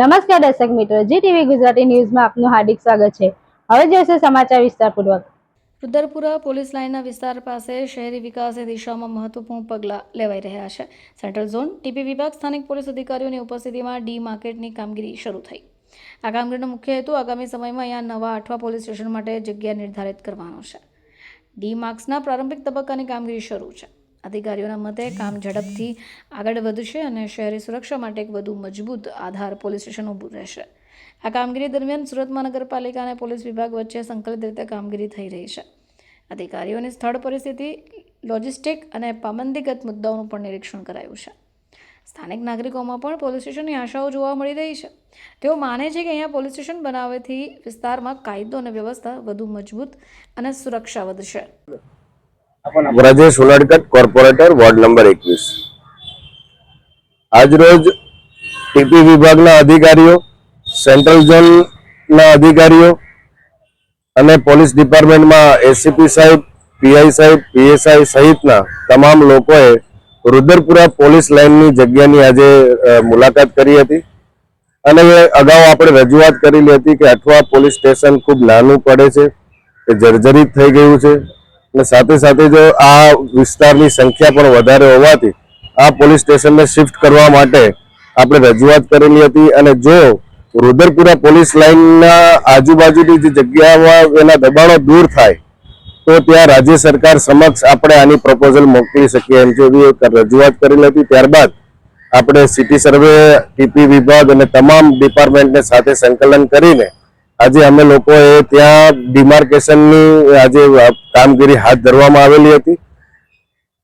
નમસ્કાર દર્શક મિત્રો જી ટીવી ગુજરાતી ન્યૂઝમાં આપનું હાર્દિક સ્વાગત છે. હવે જોઈશે સમાચાર વિસ્તારપૂર્વક. રુદ્રપુરા પોલીસ લાઇનના વિસ્તાર પાસે શહેરી વિકાસની દિશામાં મહત્વપૂર્ણ પગલાં લેવાઈ રહ્યા છે. સેન્ટ્રલ ઝોન ટીપી વિભાગ સ્થાનિક પોલીસ અધિકારીઓની ઉપસ્થિતિમાં ડી માર્કેટની કામગીરી શરૂ થઈ. આ કામગીરીનો મુખ્ય હેતુ આગામી સમયમાં અહીંયા નવા આઠવા પોલીસ સ્ટેશન માટે જગ્યા નિર્ધારિત કરવાનો છે. ડી માર્ક્સના પ્રારંભિક તબક્કાની કામગીરી શરૂ છે. અધિકારીઓના મતે કામ ઝડપથી આગળ વધશે અને શહેરી સુરક્ષા માટે એક વધુ મજબૂત આધાર પોલીસ સ્ટેશન ઊભું રહેશે. આ કામગીરી દરમિયાન સુરત મહાનગરપાલિકા અને પોલીસ વિભાગ વચ્ચે સંકલિત રીતે કામગીરી થઈ રહી છે. અધિકારીઓની સ્થળ પરિસ્થિતિ, લોજિસ્ટિક અને પાબંદીગત મુદ્દાઓનું પણ નિરીક્ષણ કરાયું છે. સ્થાનિક નાગરિકોમાં પણ પોલીસ સ્ટેશનની આશાઓ જોવા મળી રહી છે. તેઓ માને છે કે અહીંયા પોલીસ સ્ટેશન બનાવવાથી વિસ્તારમાં કાયદો અને વ્યવસ્થા વધુ મજબૂત અને સુરક્ષા વધશે. Vrajesh Uladkat corporator, ward number એકવીસ. આજરોજ ટીપી વિભાગના અધિકારીઓ, સેન્ટ્રલ ઝોનના અધિકારીઓ અને પોલીસ ડિપાર્ટમેન્ટમાં એસીપી સાહેબ, પીઆઈ સાહેબ, પીએસઆઈ સહિતના તમામ લોકોએ રુદ્રપુરા પોલીસ લાઇનની જગ્યાની આજે મુલાકાત કરી હતી. અને અગાઉ આપણે રજૂઆત કરેલી હતી કે અઠવા પોલીસ સ્ટેશન ખૂબ નાનું પડે છે જર્જરિત થઈ ગયું છે. અને સાથે સાથે જો આ વિસ્તારની સંખ્યા પણ વધારે હોવાથી આ પોલીસ સ્ટેશનને શિફ્ટ કરવા માટે આપણે રજૂઆત કરેલી હતી અને જો રુદરપુરા પોલીસ લાઇનના આજુબાજુની જે જગ્યામાં એના દબાણો દૂર થાય, તો ત્યાં રાજ્ય સરકાર સમક્ષ આપણે આની પ્રપોઝલ મોકલી શકીએ એમ જેવી એક રજૂઆત કરેલી હતી. ત્યારબાદ આપણે સિટી સર્વે ટીપી વિભાગ અને તમામ ડિપાર્ટમેન્ટને સાથે સંકલન કરીને આજે અમે લોકોએ ત્યાં ડિમાર્કેશનની આજે કામગીરી હાથ ધરવામાં આવેલી હતી.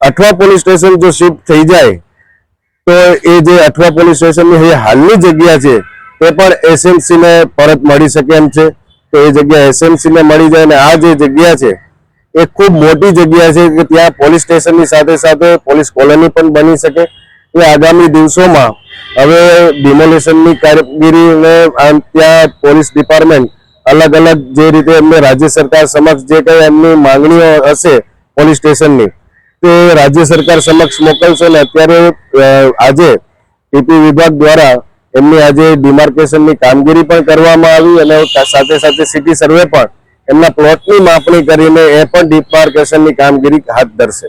અઠવા પોલીસ સ્ટેશન જો શિફ્ટ થઈ જાય, તો એ જે અઠવા પોલીસ સ્ટેશનની હાલની જગ્યા છે, તે પણ એસએમસીને પરત મળી શકે એમ છે. તો એ જગ્યા એસએમસીને મળી જાય અને આ જે જગ્યા છે, એ ખૂબ મોટી જગ્યા છે કે ત્યાં પોલીસ સ્ટેશનની સાથે સાથે પોલીસ કોલોની પણ બની શકે. એ આગામી દિવસોમાં હવે ડિમોલેશનની કામગીરીને આમ ત્યાં પોલીસ ડિપાર્ટમેન્ટ અલગ અલગ જે રીતે એમને રાજ્ય સરકાર સમક્ષ જે કંઈ એમની માંગણીઓ હશે પોલીસ સ્ટેશનની તે રાજ્ય સરકાર સમક્ષ મોકલશે ને અત્યારે આજે ટીપી વિભાગ દ્વારા એમની આજે ડિમાર્કેશનની કામગીરી પણ કરવામાં આવી અને સાથે સાથે સિટી સર્વે પણ એમના પ્લોટની માપણી કરીને એ પણ ડિમાર્કેશનની કામગીરી હાથ ધરશે.